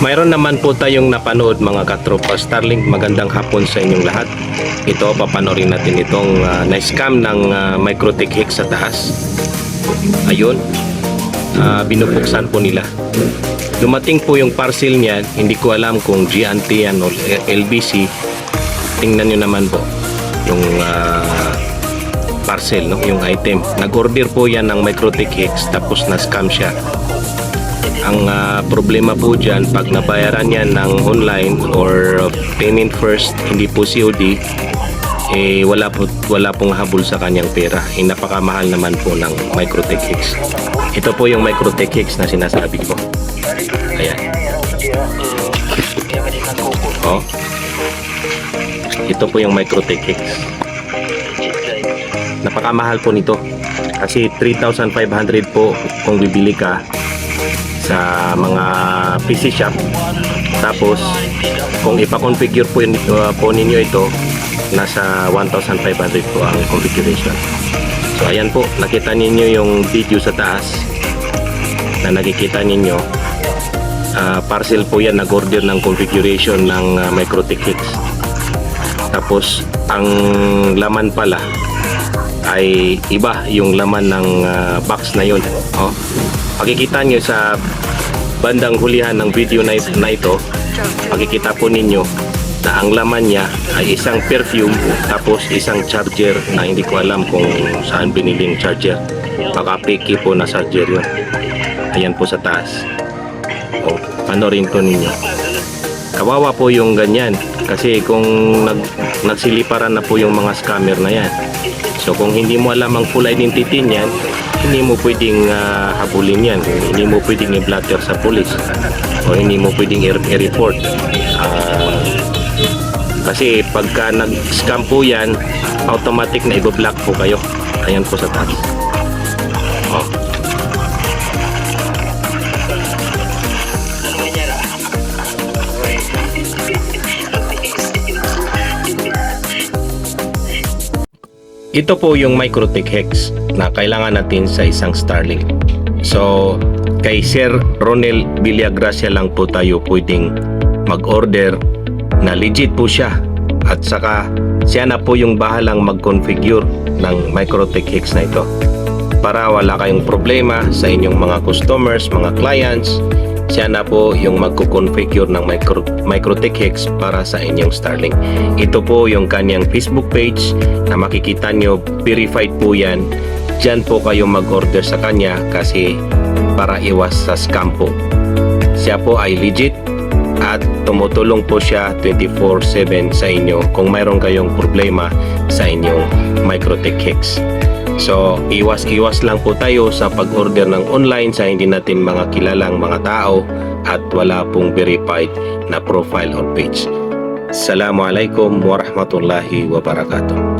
Mayroon naman po tayong napanood mga katropa Starlink. Magandang hapon sa inyong lahat. Ito, papanorin natin itong uh, na-scam ng uh, Microtech Hicks sa taas. Ayun, uh, binubuksan po nila. Dumating po yung parcel niyan. Hindi ko alam kung GNT yan o LBC. Tingnan nyo naman po yung uh, parcel, no? yung item. Nag-order po yan ng Microtech Hicks tapos na-scam siya. Ang ah, problema po dyan, pag nabayaran yan ng online or payment first, hindi po COD, eh wala po wala pong habol sa kanyang pera. Eh, napakamahal naman po ng Microtech Hicks. Ito po yung Microtech Hicks na sinasabi ko. Ayan. Oh. Ito po yung Microtech Hicks. Napakamahal po nito. Kasi 3,500 po kung bibili ka sa mga PC shop. Tapos, kung ipa-configure po, uh, po ninyo ito, nasa 1,500 po ang configuration. So, ayan po, nakita ninyo yung video sa taas na nakikita ninyo. Ah, parcel po yan, nag-order ng configuration ng uh, Microtech Hicks. Tapos, ang laman pala ay iba yung laman ng ah, box na yun. Oh. Makikita nyo sa bandang hulihan ng video na, na ito, makikita po ninyo na ang laman niya ay isang perfume tapos isang charger na hindi ko alam kung saan biniling charger. Baka piki po na charger yun. Ayan po sa taas. O, panorin po ninyo. Kawawa po yung ganyan kasi kung nag, nagsiliparan na po yung mga scammer na yan. So kung hindi mo alam ang full identity niyan, hindi mo pwedeng ah, habulin yan. Hindi mo pwedeng i-blatter sa police o hindi mo pwedeng i-report. Ah, kasi pagka nag-scam po yan, automatic na i-block po kayo. Ayan po sa taas. Oh. Ito po yung Microtech Hex na kailangan natin sa isang Starlink. So, kay Sir Ronel Villagracia lang po tayo pwedeng mag-order na legit po siya. At saka, siya na po yung bahalang mag-configure ng Microtech Hex na ito. Para wala kayong problema sa inyong mga customers, mga clients, siya na po yung magko-configure ng micro, Microtech Hex para sa inyong Starlink. Ito po yung kanyang Facebook page na makikita nyo, verified po yan. Diyan po kayo mag-order sa kanya kasi para iwas sa scam po. Siya po ay legit at tumutulong po siya 24-7 sa inyo kung mayroon kayong problema sa inyong Microtech Hex. So, iwas-iwas lang po tayo sa pag-order ng online sa hindi natin mga kilalang mga tao at wala pong verified na profile or page. Assalamualaikum warahmatullahi wabarakatuh.